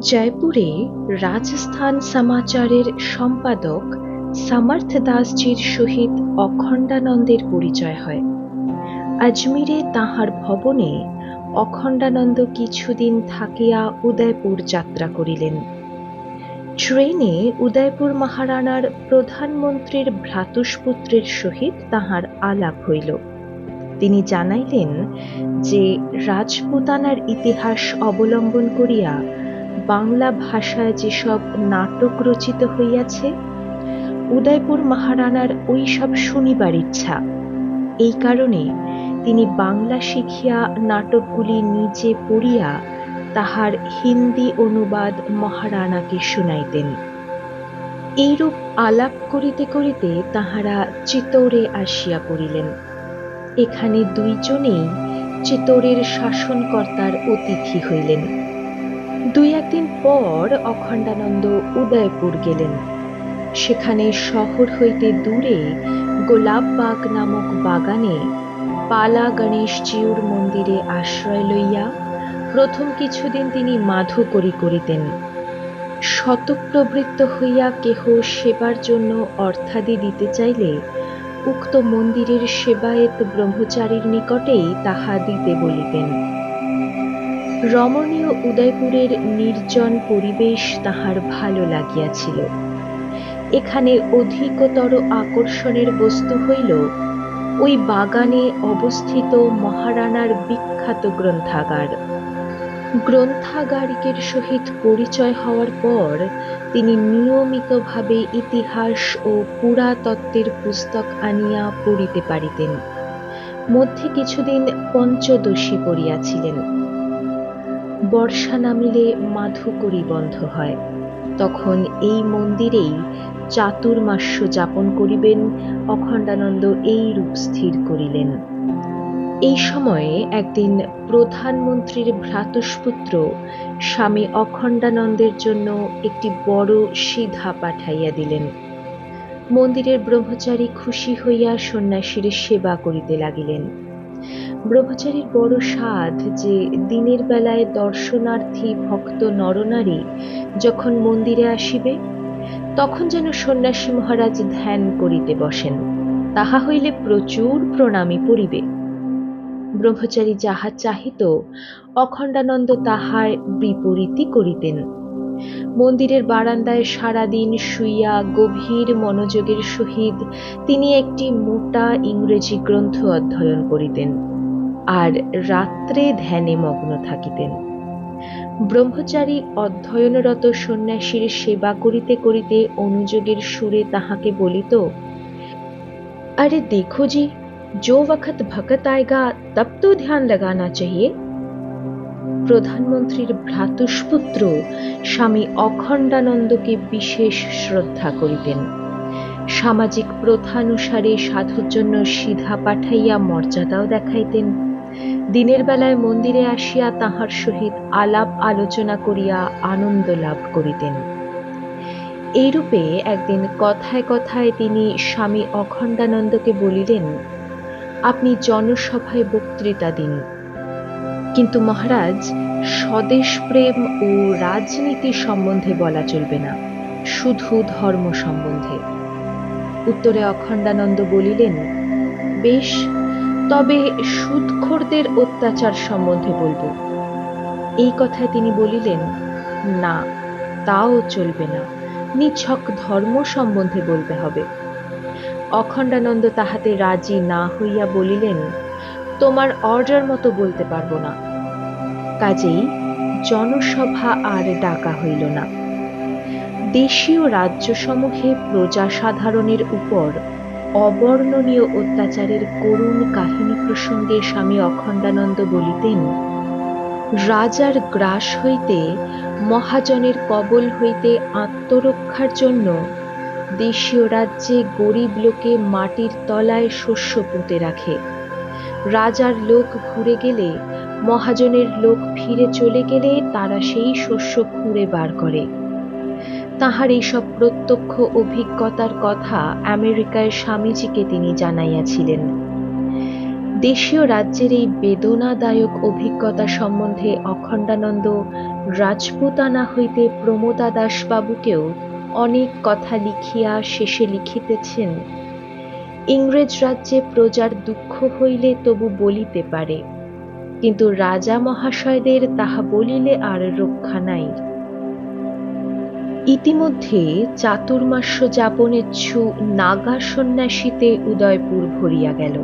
জয়পুরে রাজস্থান সমাচারের সম্পাদক সমর্থ দাসজির সহিত অখণ্ডানন্দের পরিচয় হয়। আজমিরে তাহার ভবনে অখণ্ডানন্দ কিছুদিন থাকিয়া উদয়পুর যাত্রা করিলেন। ট্রেনে উদয়পুর মহারানার প্রধানমন্ত্রীর ভ্রাতুষ্পুত্রের সহিত তাহার আলাপ হইল। তিনি জানাইলেন যে, রাজপুতানার ইতিহাস অবলম্বন করিয়া বাংলা ভাষায় যেসব নাটক রচিত হইয়াছে, উদয়পুর মহারানার ওই সব শুনিবার ইচ্ছা। এই কারণে তিনি বাংলা শিখিয়া নাটকগুলি নিজে পড়িয়া তাহার হিন্দি অনুবাদ মহারানাকে শুনাইতেন। এইরূপ আলাপ করিতে করিতে তাহারা চিতৌরে আসিয়া পড়িলেন। এখানে দুইজনেই চিতৌরের শাসনকর্তার অতিথি হইলেন। দুই একদিন পর অখণ্ডানন্দ উদয়পুর গেলেন। সেখানে শহর হইতে দূরে গোলাপবাগ নামক বাগানে পালা গণেশজিউর মন্দিরে আশ্রয় লইয়া প্রথম কিছুদিন তিনি মাধুকরী করিতেন। শতপ্রবৃত্ত হইয়া কেহ সেবার জন্য অর্থাদি দিতে চাইলে উক্ত মন্দিরের সেবায়েত ব্রহ্মচারীর নিকটেই তাহা দিতে বলিতেন। রমণীয় উদয়পুরের নির্জন পরিবেশ তাহার ভালো লাগিয়াছিল। এখানে অধিকতর আকর্ষণের বস্তু হইল ওই বাগানে অবস্থিত মহারানার বিখ্যাত গ্রন্থাগার। গ্রন্থাগারিকের সহিত পরিচয় হওয়ার পর তিনি নিয়মিতভাবে ইতিহাস ও পুরাতত্ত্বের পুস্তক আনিয়া পড়িতে পারিতেন। মধ্যে কিছুদিন পঞ্চদশী পড়িয়াছিলেন। বর্ষা নামিলে মাধুকরী বন্ধ হয়। তখন এই মন্দিরেই চাতুর্মাস্য যাপন করিবেন, অখণ্ডানন্দ এই রূপ স্থির করিলেন। এই সময়ে একদিন প্রধানমন্ত্রীর ভ্রাতুষ্পুত্র স্বামী অখণ্ডানন্দের জন্য একটি বড় সিধা পাঠাইয়া দিলেন। মন্দিরের ব্রহ্মচারী খুশি হইয়া সন্ন্যাসীর সেবা করিতে লাগিলেন। ব্রহ্মচারীর বড় সাধ যে দিনের বেলায় দর্শনার্থী ভক্ত নরনারী যখন মন্দিরে আসিবে, তখন যেন সন্ন্যাসী মহারাজ ধ্যান করিতে বসেন, তাহা হইলে প্রচুর প্রণামী পড়িবে। ব্রহ্মচারী যাহা চাহিত, অখণ্ডানন্দ তাহার বিপরীতই করিতেন। মন্দিরের বারান্দায় সারাদিন শুইয়া গভীর মনোযোগের সহিত তিনি একটি মোটা ইংরেজি গ্রন্থ অধ্যয়ন করিতেন। আর রাত্রে ধ্যানে মগ্ন থাকিতেন ব্রহ্মচারী অধ্যয়নরত সন্ন্যাসীর সেবা করিতে করিতে অনুযোগের সুরে তাহাকে বলিত আরে দেখো জি जो वक्त भगत आएगा तब तो ध्यान लगाना चाहिए প্রধানমন্ত্রীর ভ্রাতুষ্পুত্র স্বামী অখণ্ডানন্দকে বিশেষ শ্রদ্ধা করিতেন সামাজিক প্রথানুসারে সাধুর জন্য সিধা পাঠাইয়া মর্যাদাও দেখাইতেন দিনের বেলায় মন্দিরে আসিয়া তাহার সহিত আলাপ আলোচনা করিয়া আনন্দ লাভ করিতেন। এইরূপে একদিন কথায় কথায় তিনি স্বামী অখণ্ডানন্দকে বলিলেন, আপনি জনসভায় বক্তৃতা দিন। কিন্তু মহারাজ, স্বদেশ প্রেম ও রাজনীতি সম্বন্ধে বলা চলবে না, শুধু ধর্ম সম্বন্ধে। উত্তরে অখণ্ডানন্দ বলিলেন, বেশ তবে সুদখোরদের অত্যাচার সম্বন্ধে বলব। এই কথায় তিনি বলিলেন, না, তাও চলবে না। নিছক ধর্ম সম্বন্ধে বলতে হবে। অখণ্ডানন্দ তাহাতে রাজি না হইয়া বলিলেন, তোমার অর্ডার মতো বলতে পারব না। কাজেই জনসভা আর ডাকা হইল না। দেশীয় রাজ্যসমূহে প্রজা সাধারণের উপর অবর্ণনীয় অত্যাচারের করুণ কাহিনী প্রসঙ্গে স্বামী অখণ্ডানন্দ বলিতেন, রাজার গ্রাস হইতে মহাজনের কবল হইতে আত্মরক্ষার জন্য দেশীয় রাজ্যে গরিব লোকে মাটির তলায় শস্য পুঁতে রাখে। রাজার লোক ঘুরে গেলে, মহাজনের লোক ফিরে চলে গেলে তারা সেই শস্য খুঁড়ে বার করে। তাহার এইসব প্রত্যক্ষ অভিজ্ঞতার কথা আমেরিকায় স্বামীজিকে তিনি জানাইয়াছিলেন। দেশীয় রাজ্যের এই বেদনাদায়ক অভিজ্ঞতা সম্বন্ধে অখণ্ডানন্দ রাজপুতানা হইতে প্রমোদা দাসবাবুকেও অনেক কথা লিখিয়া শেষে লিখিতেছেন। ইংরেজ রাজ্যে প্রজার দুঃখ হইলে তবু বলিতে পারে, কিন্তু রাজা মহাশয়দের তাহা বলিলে আর রক্ষা নাই। ইতিমধ্যে চাতুর্মাস্য যাপনেচ্ছু নাগা সন্ন্যাসীতে উদয়পুর ভরিয়া গেল।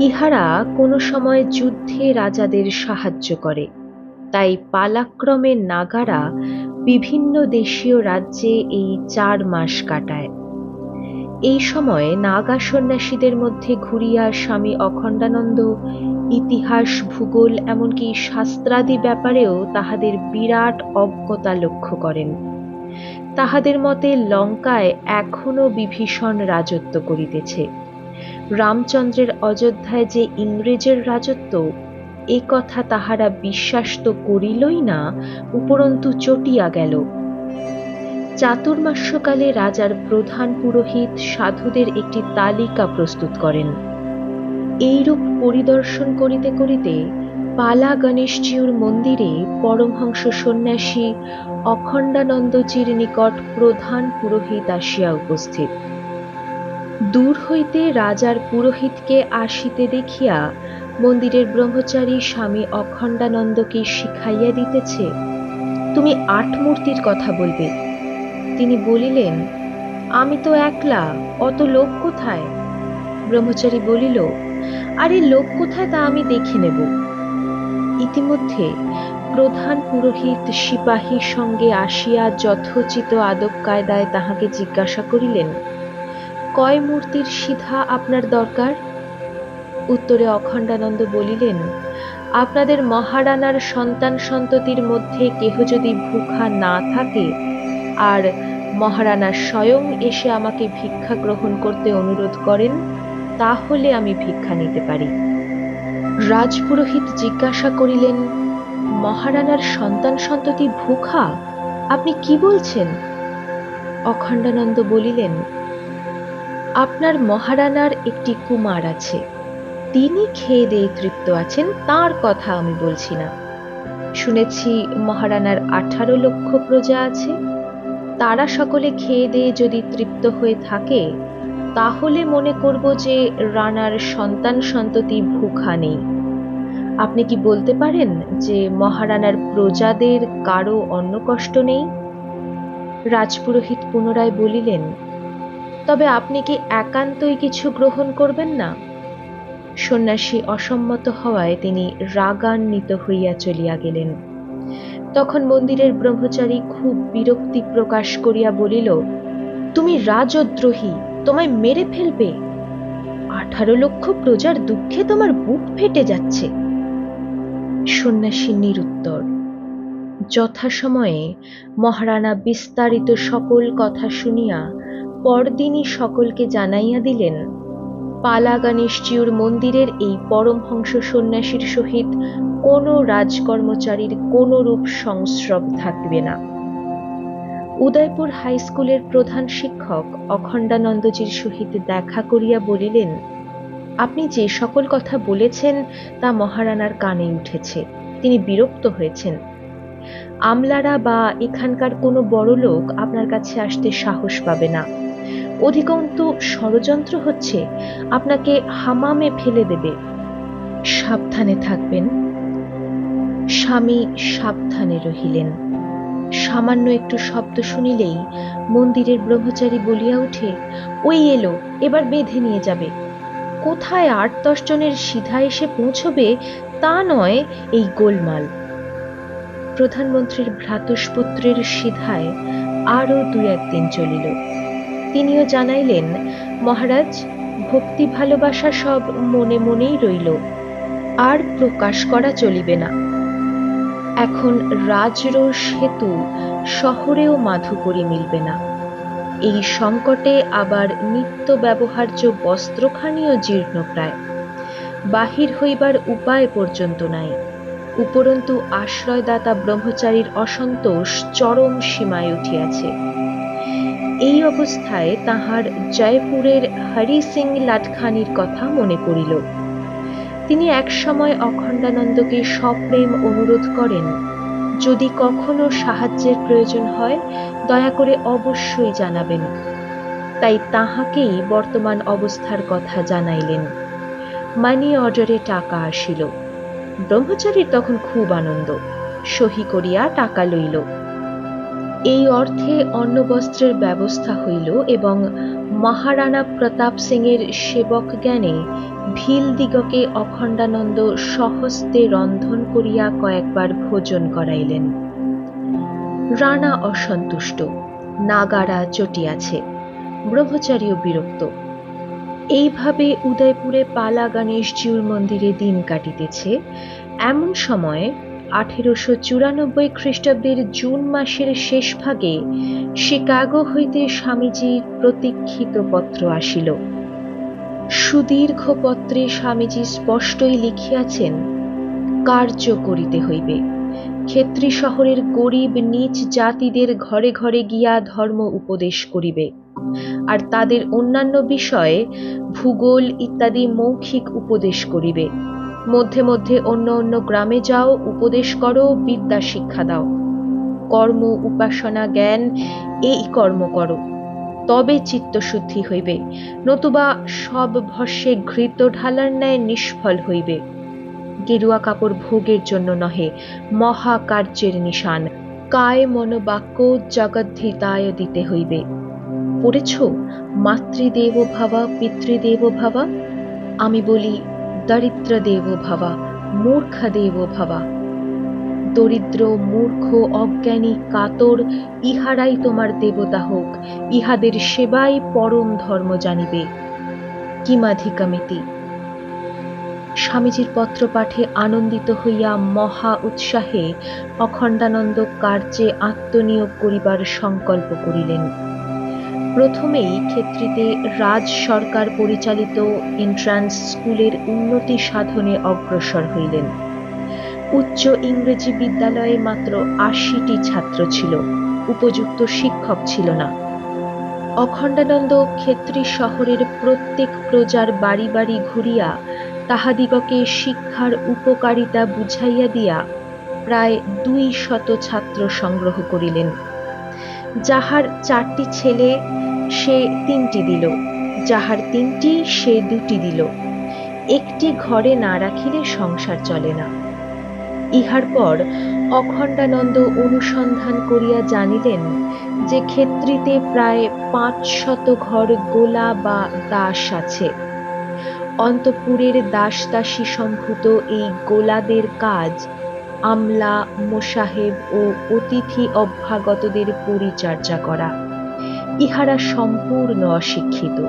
ইহারা কোনো সময় যুদ্ধে রাজাদের সাহায্য করে। তাই পালাক্রমে নাগারা বিভিন্ন দেশীয় রাজ্যে এই চার মাস কাটায়। এই সময় নাগা সন্ন্যাসীদের মধ্যে ঘুরিয়া স্বামী অখণ্ডানন্দ, ইতিহাস, ভূগোল, এমনকি শাস্ত্রাদি ব্যাপারেও তাহাদের বিরাট অজ্ঞতা লক্ষ্য করেন। তাহাদের মতে লঙ্কায় এখনও বিভীষণ রাজত্ব করিতেছে। রামচন্দ্রের অযোধ্যায় যে ইংরেজের রাজত্ব, এ কথা তাহারা বিশ্বাস তো করিলই না, উপরন্তু চটিয়া গেল। চাতুর্মাস্যকালে রাজার প্রধান পুরোহিত সাধুদের একটি তালিকা প্রস্তুত করেন। এইরূপ পরিদর্শন করিতে করিতে পালা গণেশজিউর মন্দিরে পরমহংস সন্ন্যাসী অখণ্ডানন্দজির নিকট প্রধান পুরোহিত আসিয়া উপস্থিত। দূর হইতে রাজার পুরোহিতকে আসিতে দেখিয়া মন্দিরের ব্রহ্মচারী স্বামী অখণ্ডানন্দকে শিখাইয়া দিতেছে, তুমি আট মূর্তির কথা বলবে। তিনি বলিলেন, আমি তো একলা, অত লোক কোথায়? ব্রহ্মচারী বলিল, আরে লোক কোথায় তা আমি দেখে নেব। ইতিমধ্যে প্রধান পুরোহিত সিপাহীর সঙ্গে আসিয়া যথোচিত আদব কায়দায় তাহাকে জিজ্ঞাসা করিলেন, কয় মূর্তির সিধা আপনার দরকার? উত্তরে অখণ্ডানন্দ বলিলেন, আপনাদের মহারানার সন্তান সন্ততির মধ্যে কেহ যদি ভুখা না থাকে, আর মহারানা স্বয়ং এসে আমাকে ভিক্ষা গ্রহণ করতে অনুরোধ করেন, তাহলে আমি ভিক্ষা নিতে পারি। রাজপুরোহিত জিজ্ঞাসা করিলেন, মহারানার সন্তান সন্ততি ভুখা? আপনি কি বলছেন? অখণ্ডানন্দ বলিলেন, আপনার মহারানার একটি কুমার আছে। তিনি খেয়ে দিয়ে তৃপ্ত আছেন, তার কথা আমি বলছি না। শুনেছি মহারানার আঠারো লক্ষ প্রজা আছে। তারা সকলে খেয়ে দিয়ে যদি তৃপ্ত হয়ে থাকে তাহলে মনে করব যে রানার সন্তান সন্ততি ভুখা নেই। আপনি কি বলতে পারেন যে মহারানার প্রজাদের কারও অন্ন কষ্ট নেই? রাজপুরোহিত পুনরায় বলিলেন, তবে আপনি কি একান্তই কিছু গ্রহণ করবেন না? সন্ন্যাসী অসম্মত হওয়ায় তিনি রাগান্বিত হইয়া চলিয়া গেলেন। তখন মন্দিরের ব্রহ্মচারী খুব বিরক্তি প্রকাশ করিয়া বলিল, তুমি রাজদ্রোহী! তোমায় মেরে ফেলবে। আঠারো লক্ষ প্রজার দুঃখে তোমার বুক ফেটে যাচ্ছে। সন্ন্যাসী নিরুত্তর, যথাসময়ে মহারানা বিস্তারিত সকল কথা শুনিয়া পরদিনই সকলকে জানাইয়া দিলেন পালা গণেশজিউর মন্দিরের এই পরমহংস সন্ন্যাসীর সহিত কোনো রাজকর্মচারীর কোনো রূপ সংস্রব থাকবে না। উদয়পুর হাই স্কুলের প্রধান শিক্ষক অখণ্ডানন্দজির সহিত দেখা করিয়া বলিলেন, আপনি যে সকল কথা বলেছেন তা মহারানার কানে উঠেছে। তিনি বিরক্ত হয়েছেন। আমলারা বা এখানকার কোনো বড় লোক আপনার কাছে আসতে সাহস পাবে না। অধিকন্তু ষড়যন্ত্র হচ্ছে, আপনাকে হামামে ফেলে দেবে। সাবধানে থাকবেন। স্বামী সাবধানে রহিলেন। সামান্য একটু শব্দ শুনিলেই মন্দিরের ব্রহ্মচারী বলিয়া উঠে, ওই এলো, এবার বেঁধে নিয়ে যাবে। কোথায় আট দশ জনের সিধা এসে পৌঁছবে তা নয় এই গোলমাল। প্রধানমন্ত্রীর ভ্রাতুষ্পুত্রের সিধায় আরও দু একদিন চলিল। তিনিও জানাইলেন, মহারাজ, ভক্তি ভালোবাসা সব মনে মনেই রইল, আর প্রকাশ করা চলিবে না। এখন রাজরোষ সেতু শহরেও মাধুকরী মিলবে না। এই সংকটে আবার নিত্য ব্যবহার্য বস্ত্রখানিও জীর্ণ প্রায়। বাহির হইবার উপায় পর্যন্ত নাই। উপরন্তু আশ্রয়দাতা ব্রহ্মচারীর অসন্তোষ চরম সীমায় উঠিয়াছে। এই অবস্থায় তাহার জয়পুরের হরি সিং লাটখানির কথা মনে পড়িল। তিনি একসময় অখণ্ডানন্দকে সপ্রেম অনুরোধ করেন, যদি কখনো সাহায্যের প্রয়োজন হয়, দয়া করে অবশ্যই জানাবেন। তাই তাহাকেই বর্তমান অবস্থার কথা জানাইলেন। মানি অর্ডারে টাকা আসিল। ব্রহ্মচারীর তখন খুব আনন্দ। সহি করিয়া টাকা লইল। এই অর্থে অন্নবস্ত্রের ব্যবস্থা হইল এবং মহারানা প্রতাপ সিংয়ের সেবক জ্ঞানে ভিল দিগকে অখণ্ডানন্দ সহস্তে রন্ধন করিয়া কয়েকবার ভোজন করাইলেন। রানা অসন্তুষ্ট, নাগারা চটিয়াছে, ব্রহ্মচারীও বিরক্ত। এইভাবে উদয়পুরে পালা গণেশজিউর মন্দিরে দিন কাটিতেছে। এমন সময় আঠেরোশো চুরানব্বই খ্রিস্টাব্দের জুন মাসের শেষ ভাগে শিকাগো হইতে স্বামীজির প্রতীক্ষিত পত্র আসিল। সুদীর্ঘ পত্রে স্বামীজি স্পষ্টই লিখিয়াছেন, কার্য করিতে হইবে। ক্ষেত্রী শহরের গরিব নিচ জাতিদের ঘরে ঘরে গিয়া ধর্ম উপদেশ করিবে। আর তাদের অন্যান্য বিষয়ে ভূগোল ইত্যাদি মৌখিক উপদেশ করিবে। মধ্যে মধ্যে অন্য অন্য গ্রামে যাও, উপদেশ করো, বিদ্যা শিক্ষা দাও। কর্ম, উপাসনা, জ্ঞান, এই কর্ম করো। তবে চিত্তশুদ্ধি হইবে, নতুবা সব ভস্যে ঘৃত ঢালার ন্যায় নিষ্ফল হইবে। গেরুয়া কাপড় ভোগের জন্য নহে, মহাকার্যের নিশান। কায় মনোবাক্য জগদ্ধিতায় দিতে হইবে। পড়েছ? মাতৃদেব ভাবা, পিতৃদেব ভাবা? আমি বলি দরিদ্র দেব ভাবা মূর্খ দেব ভাবা। দরিদ্র, মূর্খ, অজ্ঞানী, কাতর, ইহারাই তোমার দেবতা হোক, ইহাদের সেবাই পরম ধর্ম জানিবে। কিমাধিকামিতি। স্বামীজির পত্র পাঠে আনন্দিত হইয়া মহা উৎসাহে অখণ্ডানন্দ কার্যে আত্মনিয়োগ করিবার সংকল্প করিলেন। প্রথমেই ক্ষেত্রীতে রাজ সরকার পরিচালিত এন্ট্রান্স স্কুলের উন্নতি সাধনে অগ্রসর হইলেন। উচ্চ ইংরেজি বিদ্যালয়ে মাত্র আশিটি ছাত্র ছিল, উপযুক্ত শিক্ষক ছিল না। অখণ্ডানন্দ ক্ষেত্রী শহরের প্রত্যেক প্রজার বাড়ি বাড়ি ঘুরিয়া তাহাদিগকে শিক্ষার উপকারিতা বুঝাইয়া দিয়া প্রায় দুই শত ছাত্র সংগ্রহ করিলেন। যাহার চারটি ছেলে, সে তিনটি দিল। যাহার তিনটি, সে দুটি দিল। একটি ঘরে না রাখিলে সংসার চলে না। ইহার পর অখণ্ডানন্দ অনুসন্ধান করিয়া জানিলেন যে ক্ষেত্রীতে প্রায় পাঁচ শত ঘর গোলা বা দাস আছে। অন্তপুরের দাস দাসী সম্ভূত এই গোলাদের কাজ আমলা মোসাহেব ও অতিথি অভ্যাগতদের পরিচর্যা করা। ইহারা সম্পূর্ণ অশিক্ষিত।